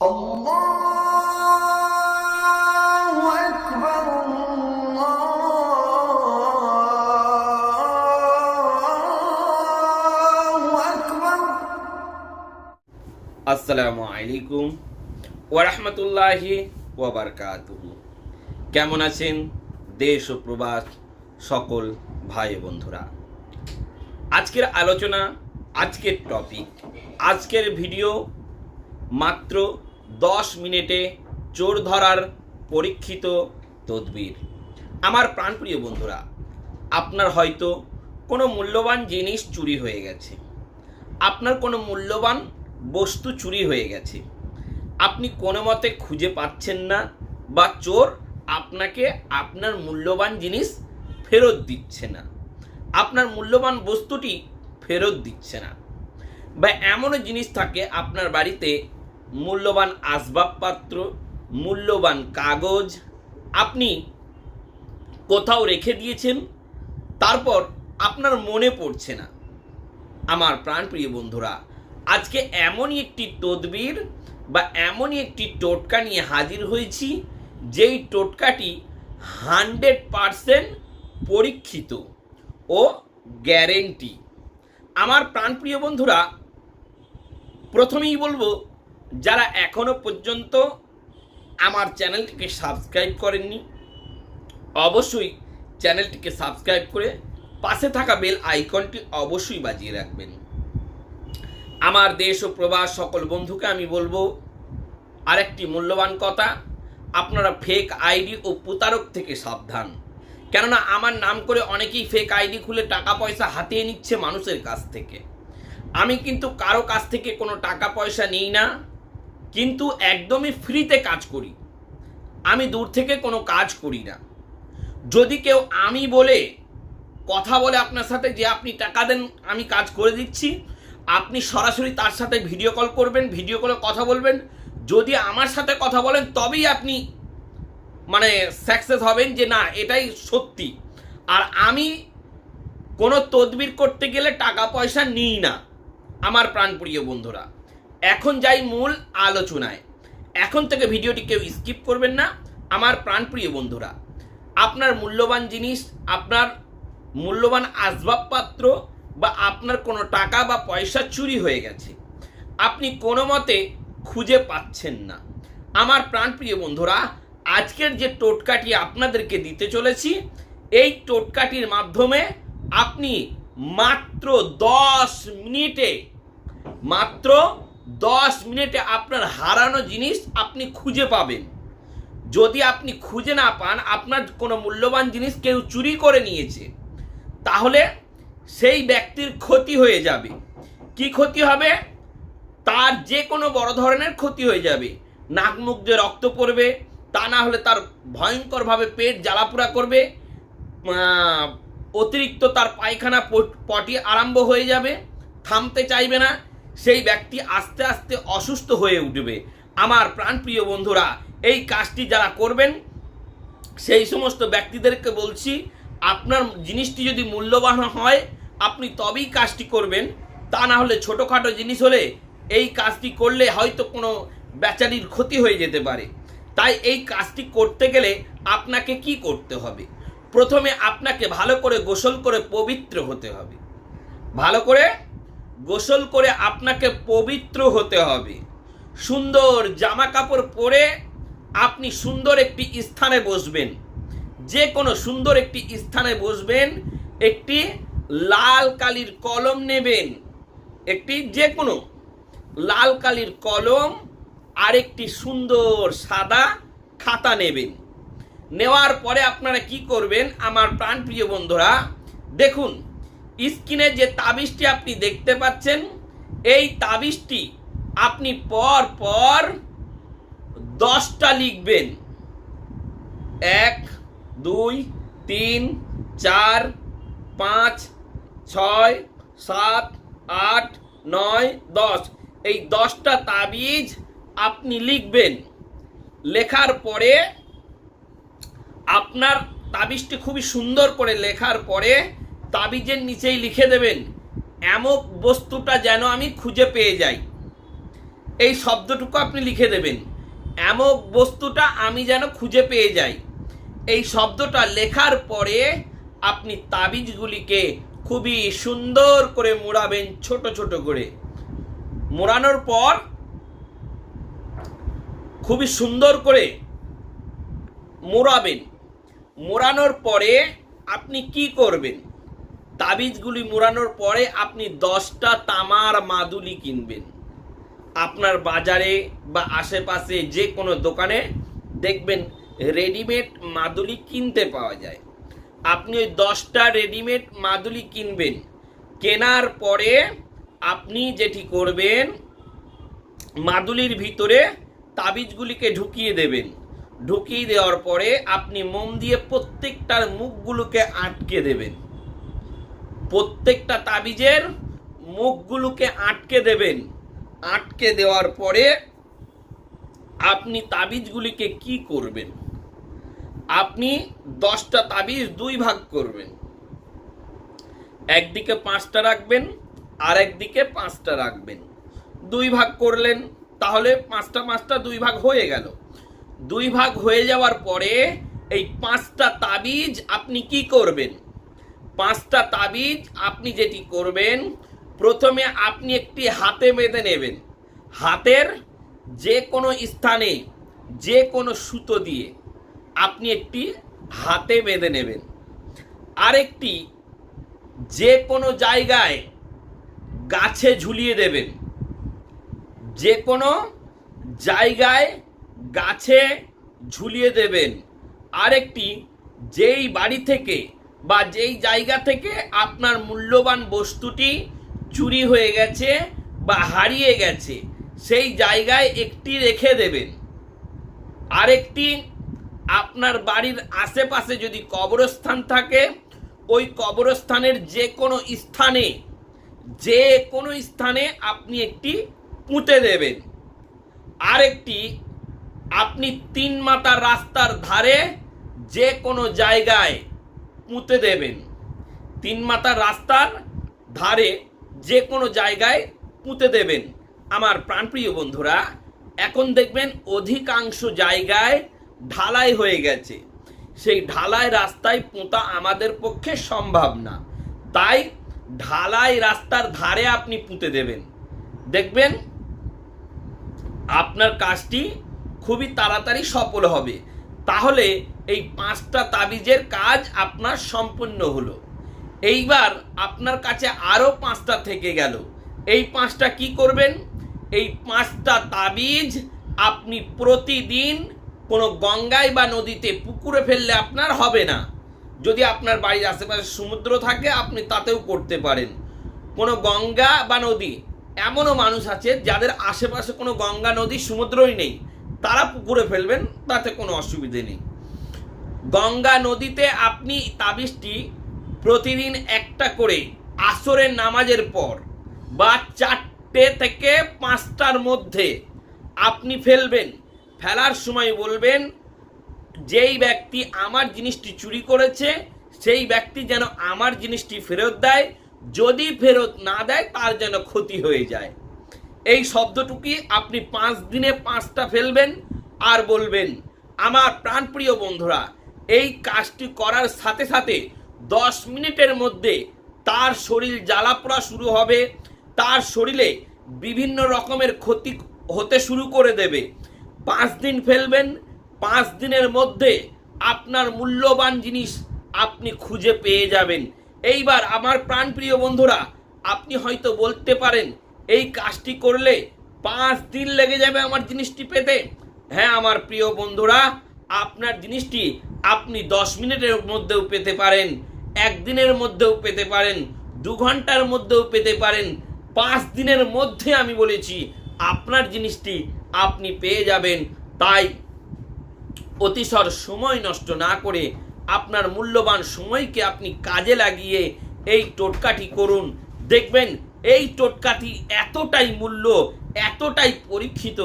আসসালামু আলাইকুম ওরহমতুল্লাহি ওবরকাত কেমন আছেন দেশ ও প্রবাস সকল ভাই বন্ধুরা? আজকের আলোচনা, আজকের টপিক আজকের ভিডিও মাত্র দশ মিনিটে চোর ধরার পরীক্ষিত তদবির। আমার প্রাণপ্রিয় বন্ধুরা, আপনার হয়তো কোনো মূল্যবান জিনিস চুরি হয়ে গেছে। আপনার কোনো মূল্যবান বস্তু চুরি হয়ে গেছে। আপনি কোনো মতে খুঁজে পাচ্ছেন না বা চোর আপনাকে আপনার মূল্যবান জিনিস ফেরত দিচ্ছে না। আপনার মূল্যবান বস্তুটি ফেরত দিচ্ছে না। বা এমনও জিনিস থাকে আপনার বাড়িতে মূল্যবান আসবাবপত্র, মূল্যবান কাগজ আপনি কোথাও রেখে দিয়েছেন, তারপর আপনার মনে পড়ছে না। আমার প্রাণপ্রিয় বন্ধুরা, আজকে এমনই একটি তদবির বা এমনই একটি টোটকা নিয়ে হাজির হয়েছি, যেই টোটকাটি হান্ড্রেড পারসেন্ট পরীক্ষিত ও গ্যারেন্টি। আমার প্রাণপ্রিয় বন্ধুরা, প্রথমেই বলব যারা এখনও পর্যন্ত আমার চ্যানেলটিকে সাবস্ক্রাইব করেননি, অবশ্যই চ্যানেলটিকে সাবস্ক্রাইব করে পাশে থাকা বেল আইকনটি অবশ্যই বাজিয়ে রাখবেন। আমার দেশ ও প্রবাস সকল বন্ধুকে আমি বলব, আরেকটি মূল্যবান কথা, আপনারা ফেক আইডি ও প্রতারক থেকে সাবধান। কেননা আমার নাম করে অনেকেই ফেক আইডি খুলে টাকা পয়সা হাতিয়ে নিচ্ছে মানুষের কাছ থেকে। আমি কিন্তু কারও কাছ থেকে কোনো টাকা পয়সা নিই না কিন্তু একদমই ফ্রিতে কাজ করি। আমি দূর থেকে কোনো কাজ করি না। যদি কেউ আমি বলে কথা বলে আপনার সাথে যে আপনি টাকা দেন, আমি কাজ করে দিচ্ছি, আপনি সরাসরি তার সাথে ভিডিও কল করবেন ভিডিও কলে কথা বলবেন। যদি আমার সাথে কথা বলেন, তবেই আপনি মানে সাকসেস হবেন যে না, এটাই সত্যি। আর আমি কোনো তদবির করতে গেলে টাকা পয়সা নিই না, আমার প্রাণপ্রিয় বন্ধুরা। এখন যাই মূল আলোচনায়। এখন থেকে ভিডিওটি কেউ স্কিপ করবেন না। আমার প্রাণপ্রিয় বন্ধুরা, আপনার মূল্যবান জিনিস, আপনার মূল্যবান আসবাবপত্র বা আপনার কোনো টাকা বা পয়সা চুরি হয়ে গেছে। আপনি কোনো মতে খুঁজে পাচ্ছেন না। আমার প্রাণপ্রিয় বন্ধুরা, আজকের যে টোটকাটি আপনাদেরকে দিতে চলেছি, এই টোটকাটির মাধ্যমে আপনি মাত্র দশ মিনিটে, মাত্র দশ মিনিটে আপনার হারানো জিনিস আপনি খুঁজে পাবেন। যদি আপনি খুঁজে না পান, আপনার কোনো মূল্যবান জিনিস কেউ চুরি করে নিয়েছে, তাহলে সেই ব্যক্তির ক্ষতি হয়ে যাবে। কি ক্ষতি হবে? তার যে কোনো বড় ধরনের ক্ষতি হয়ে যাবে। নাক মুখ দিয়ে রক্ত পড়বে, তা না হলে তার ভয়ঙ্করভাবে পেট জ্বালাপোড়া করবে অতিরিক্ত তার পায়খানা পটি আরম্ভ হয়ে যাবে, থামতে চাইবে না সেই ব্যক্তি আস্তে আস্তে অসুস্থ হয়ে উঠবে। আমার প্রাণপ্রিয় বন্ধুরা, এই কাজটি যারা করবেন, সেই সমস্ত ব্যক্তিদেরকে বলছি, আপনার জিনিসটি যদি মূল্যবান হয়, আপনি তবেই কাজটি করবেন। তা না হলে ছোটোখাটো জিনিস হলে এই কাজটি করলে হয়তো কোনো বেচারির ক্ষতি হয়ে যেতে পারে। তাই এই কাজটি করতে গেলে আপনাকে কি করতে হবে? প্রথমে আপনাকে ভালো করে গোসল করে পবিত্র হতে হবে। ভালো করে গোসল করে আপনাকে পবিত্র হতে হবে। সুন্দর জামা কাপড় পরে আপনি সুন্দর একটি স্থানে বসবেন। যে কোনো সুন্দর একটি স্থানে বসবেন, একটি লাল কালির কলম নেবেন, একটি যে কোনো লাল কালির কলম আর একটি সুন্দর সাদা খাতা নেবেন। নেওয়ার পরে আপনারা কি করবেন, আমার প্রাণপ্রিয় বন্ধুরা, দেখুন স্ক্রিনে যে তাবিজটি আপনি দেখতে পাচ্ছেন, এই তাবিজটি আপনি পর পর দশটা লিখবেন। এক, দুই, তিন, চার, পাঁচ, ছয়, সাত, আট, নয়, দশ। এই দশটা তাবিজ আপনি লিখবেন। লেখার পরে আপনার তাবিজটি খুবই সুন্দর করে লেখার পরে তাবিজের নিচেই লিখে দেবেন, এমক বস্তুটা যেন আমি খুঁজে পেয়ে যাই। এই শব্দটুকু আপনি লিখে দেবেন, এমক বস্তুটা আমি যেন খুঁজে পেয়ে যাই। এই শব্দটা লেখার পরে আপনি তাবিজগুলিকে খুবই সুন্দর করে মোড়াবেন, ছোট ছোট করে। মোড়ানোর পর খুবই সুন্দর করে মোড়াবেন। মোড়ানোর পরে আপনি কি করবেন? তাবিজগুলি মোড়ানোর পরে আপনি দশটা তামার মাদুলি কিনবেন। আপনার বাজারে বা আশেপাশে যে কোনো দোকানে দেখবেন রেডিমেড মাদুলি কিনতে পাওয়া যায়। আপনি ওই দশটা রেডিমেড মাদুলি কিনবেন। কেনার পরে আপনি যেটি করবেন, মাদুলির ভিতরে তাবিজগুলিকে ঢুকিয়ে দেবেন। ঢুকিয়ে দেওয়ার পরে আপনি মোম দিয়ে প্রত্যেকটার মুখগুলোকে আটকে দেবেন। প্রত্যেকটা তাবিজের মুখগুলোকে আটকে দেবেন। আটকে দেওয়ার পরে আপনি তাবিজগুলিকে কি করবেন? আপনি দশটা তাবিজ দুই ভাগ করবেন। একদিকে পাঁচটা রাখবেন আর একদিকে পাঁচটা রাখবেন। দুই ভাগ করলেন, তাহলে পাঁচটা পাঁচটা দুই ভাগ হয়ে গেল। দুই ভাগ হয়ে যাওয়ার পরে এই পাঁচটা তাবিজ আপনি কি করবেন? পাঁচটা তাবিজ আপনি যেটি করবেন, প্রথমে আপনি একটি হাতে বেঁধে নেবেন। হাতের যে কোনো স্থানে যে কোনো সুতো দিয়ে আপনি একটি হাতে বেঁধে নেবেন। আরেকটি যে কোনো জায়গায় গাছে ঝুলিয়ে দেবেন। যে কোনো জায়গায় গাছে ঝুলিয়ে দেবেন। আরেকটি, যেই বাড়ি থেকে বা যেই জায়গা থেকে আপনার মূল্যবান বস্তুটি চুরি হয়ে গেছে বা হারিয়ে গেছে, সেই জায়গায় একটি রেখে দেবেন। আরেকটি, আপনার বাড়ির আশেপাশে যদি কবরস্থান থাকে, ওই কবরস্থানের যে কোনো স্থানে যে কোনো স্থানে আপনি একটি পুঁতে দেবেন। আরেকটি, আপনি তিন মাতার রাস্তার ধারে যে কোনো জায়গায় পুঁতে দেবেন। তিন মাতার রাস্তার ধারে যে কোনো জায়গায় পুঁতে দেবেন। আমার প্রাণপ্রিয় বন্ধুরা, এখন দেখবেন অধিকাংশ জায়গায় ঢালাই হয়ে গেছে। সেই ঢালাই রাস্তায় পোঁতা আমাদের পক্ষে সম্ভব না। তাই ঢালাই রাস্তার ধারে আপনি পুঁতে দেবেন। দেখবেন আপনার কাজটি খুবই তাড়াতাড়ি সফল হবে। তাহলে এই পাঁচটা তাবিজের কাজ আপনার সম্পূর্ণ হলো। এইবার আপনার কাছে আরও পাঁচটা থেকে গেল। এই পাঁচটা কি করবেন? এই পাঁচটা তাবিজ আপনি প্রতিদিন কোনো গঙ্গায় বা নদীতে পুকুরে ফেললে আপনার হবে না। যদি আপনার বাড়ির আশেপাশে সমুদ্র থাকে, আপনি তাতেও করতে পারেন। কোনো গঙ্গা বা নদী, এমনও মানুষ আছে যাদের আশেপাশে কোনো গঙ্গা, নদী, সমুদ্রই নেই। তারা পুকুরে ফেলবেন, তাতে কোনো অসুবিধে নেই। গঙ্গা নদীতে আপনি তাবিজটি প্রতিদিন একটা করে আসরের নামাজের পর বা চারটে থেকে পাঁচটার মধ্যে আপনি ফেলবেন। ফেলার সময় বলবেন, যেই ব্যক্তি আমার জিনিসটি চুরি করেছে, সেই ব্যক্তি যেন আমার জিনিসটি ফেরত দেয়। যদি ফেরত না দেয়, তার যেন ক্ষতি হয়ে যায়। এই শব্দটুকি আপনি পাঁচ দিনে পাঁচটা ফেলবেন আর বলবেন, আমার প্রাণপ্রিয় বন্ধুরা, এই কাজটি করার সাথে সাথে দশ মিনিটের মধ্যে তার শরীর জ্বালা পোড়া শুরু হবে। তার শরীরে বিভিন্ন রকমের ক্ষতি হতে শুরু করে দেবে। পাঁচ দিন ফেলবেন, পাঁচ দিনের মধ্যে আপনার মূল্যবান জিনিস আপনি খুঁজে পেয়ে যাবেন। এইবার আমার প্রাণপ্রিয় বন্ধুরা, আপনি হয়তো বলতে পারেন এই কাজটি করলে পাঁচ দিন লেগে যাবে আমার জিনিসটি পেতে। হ্যাঁ আমার প্রিয় বন্ধুরা, আপনার জিনিসটি আপনি দশ মিনিটের মধ্যেও পেতে পারেন, একদিনের মধ্যেও পেতে পারেন, দু ঘণ্টার মধ্যেও পেতে পারেন। পাঁচ দিনের মধ্যে আমি বলেছি, আপনার জিনিসটি আপনি পেয়ে যাবেন। তাই অতিশয় সময় নষ্ট না করে আপনার মূল্যবান সময়কে আপনি কাজে লাগিয়ে এই টোটকাটি করুন। দেখবেন এই টোটকাটি এতটাই মূল্য, এতটাই পরীক্ষিত।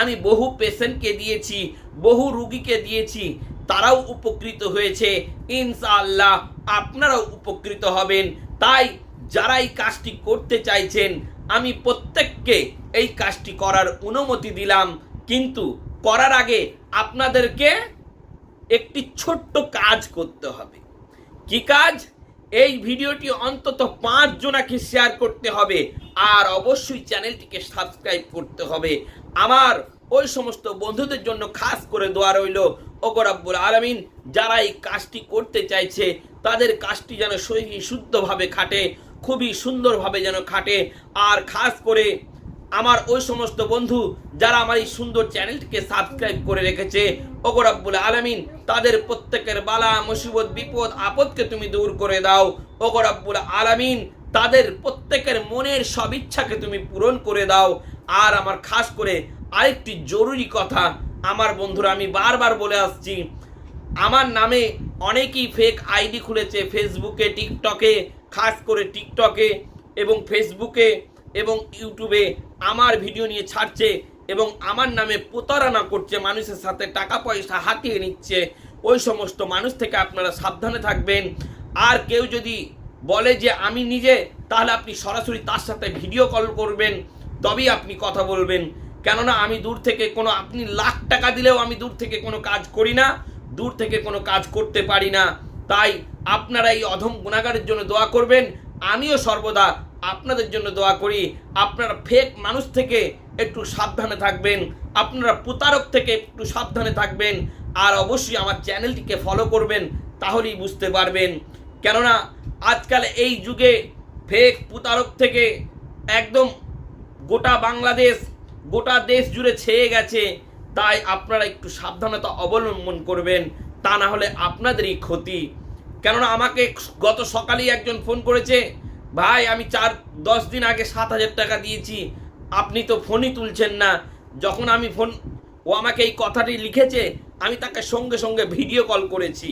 আমি বহু পেশেন্টকে দিয়েছি, বহু রুগীকে দিয়েছি, তারাও উপকৃত হয়েছে। ইনশাআল্লাহ আপনারাও উপকৃত হবেন। তাই যারা এই কাজটি করতে চাইছেন, আমি প্রত্যেককে এই কাজটি করার অনুমতি দিলাম। কিন্তু করার আগে আপনাদেরকে একটি ছোট্ট কাজ করতে হবে। কি কাজ? এই ভিডিওটি অন্তত পাঁচ জনাকে শেয়ার করতে হবে। আর অবশ্যই চ্যানেলটিকে সাবস্ক্রাইব করতে হবে। আমার ওই সমস্ত বন্ধুদের জন্য খাস করে দোয়া রইল ওগরাব্বুল আলমিন। যারা এই কাজটি করতে চাইছে, তাদের কাজটি যেন সহি শুদ্ধভাবে খাটে, খুবই সুন্দরভাবে যেন খাটে। আর খাস করে আমার ওই সমস্ত বন্ধু যারা আমার এই সুন্দর চ্যানেলটিকে সাবস্ক্রাইব করে রেখেছে ওগরাব্বুল আলামিন, তাদের প্রত্যেকের বালা, মুসিবত, বিপদ, আপদকে তুমি দূর করে দাও। ওগরাব্বুল আলামিন, তাদের প্রত্যেকের মনের সব ইচ্ছাকে তুমি পূরণ করে দাও। আর আমার খাস করে আরেকটি জরুরি কথা, আমার বন্ধুরা, আমি বারবার বলে আসছি, আমার নামে অনেকেই ফেক আইডি খুলেছে ফেসবুকে টিকটকে খাস করে টিকটকে এবং ফেসবুকে এবং ইউটিউবে আমার ভিডিও নিয়ে ছাড়ছে এবং আমার নামে প্রতারণা করছে, মানুষের সাথে টাকা পয়সা হাতিয়ে নিচ্ছে, ওই সমস্ত মানুষ থেকে আপনারা সাবধানে থাকবেন। আর কেউ যদি বলে যে আমি নিজে, তাহলে আপনি সরাসরি তার সাথে ভিডিও কল করবেন, তবেই আপনি কথা বলবেন। কেননা আমি দূর থেকে কোনো, আপনি লাখ টাকা দিলেও আমি দূর থেকে কোনো কাজ করি না, দূর থেকে কোনো কাজ করতে পারি না। তাই আপনারা এই অধম গুণাগারের জন্য দোয়া করবেন। আমিও সর্বদা আপনাদের জন্য দোয়া করি, আপনারা ফেক মানুষ থেকে একটু সাবধানে থাকবেন, আপনারা প্রতারক থেকে একটু সাবধানে থাকবেন, আর অবশ্যই আমার চ্যানেলটিকে ফলো করবেন, তাহলেই বুঝতে পারবেন। কেননা, আজকাল এই যুগে ফেক প্রতারক থেকে একদম গোটা বাংলাদেশ, গোটা দেশ জুড়ে ছেয়ে গেছে, তাই আপনারা একটু সাবধানতা অবলম্বন করবেন, তা না হলে আপনাদেরই ক্ষতি। কেননা, আমাকে গত সকালেই একজন ফোন করেছে ভাই, আমি চার, দশ দিন আগে সাত হাজার টাকা দিয়েছি। আপনি তো ফোনই তুলছেন না। যখন আমি ফোন, ও আমাকে এই কথাটি লিখেছে, আমি তাকে সঙ্গে সঙ্গে ভিডিও কল করেছি।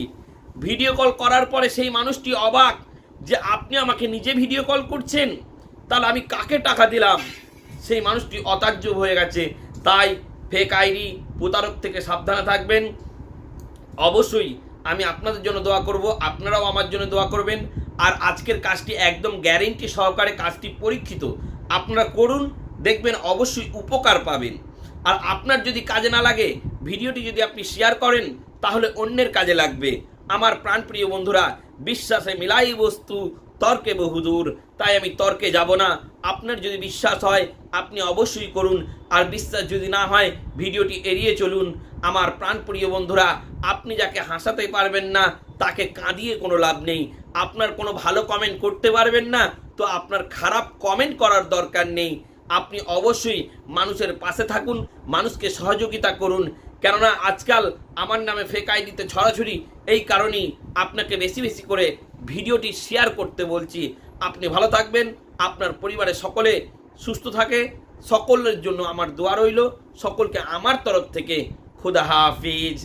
ভিডিও কল করার পরে সেই মানুষটি অবাক যে আপনি আমাকে নিজে ভিডিও কল করছেন? তাহলে আমি কাকে টাকা দিলাম? সেই মানুষটি অতাজ্জব হয়ে গেছে। তাই ফেক আইডি প্রতারক থেকে সাবধানে থাকবেন। অবশ্যই আমি আপনাদের জন্য দোয়া করব, আপনারাও আমার জন্য দোয়া করবেন। আর আজকের কাজটি একদম গ্যারেন্টি সহকারে কাজটি পরীক্ষিত। আপনারা করুন, দেখবেন অবশ্যই উপকার পাবেন। আর আপনার যদি কাজে না লাগে, ভিডিওটি যদি আপনি শেয়ার করেন, তাহলে অন্যের কাজে লাগবে। আমার প্রাণপ্রিয় বন্ধুরা, বিশ্বাসে মিলাই বস্তু, তর্কে বহুদূর। তাই আমি তর্কে যাব না। আপনার যদি বিশ্বাস হয়, আপনি অবশ্যই করুন। আর বিশ্বাস যদি না হয়, ভিডিওটি এড়িয়ে চলুন। আমার প্রাণপ্রিয় বন্ধুরা, আপনি যাকে হাসাতে পারবেন না, তাকে কাঁদিয়ে কোনো লাভ নেই। আপনার কোনো ভালো কমেন্ট করতে পারবেন না, তো আপনার খারাপ কমেন্ট করার দরকার নেই। আপনি অবশ্যই মানুষের পাশে থাকুন, মানুষকে সহযোগিতা করুন। কেননা আজকাল আমার নামে ফেক আইডিতে ছড়াছড়ি, এই কারণেই আপনাকে বেশি বেশি করে ভিডিওটি শেয়ার করতে বলছি। আপনি ভালো থাকবেন, আপনার পরিবারে সকলে সুস্থ থাকে, সকলের জন্য আমার দোয়া রইল, সকলকে আমার তরফ থেকে খুদা হাফিজ।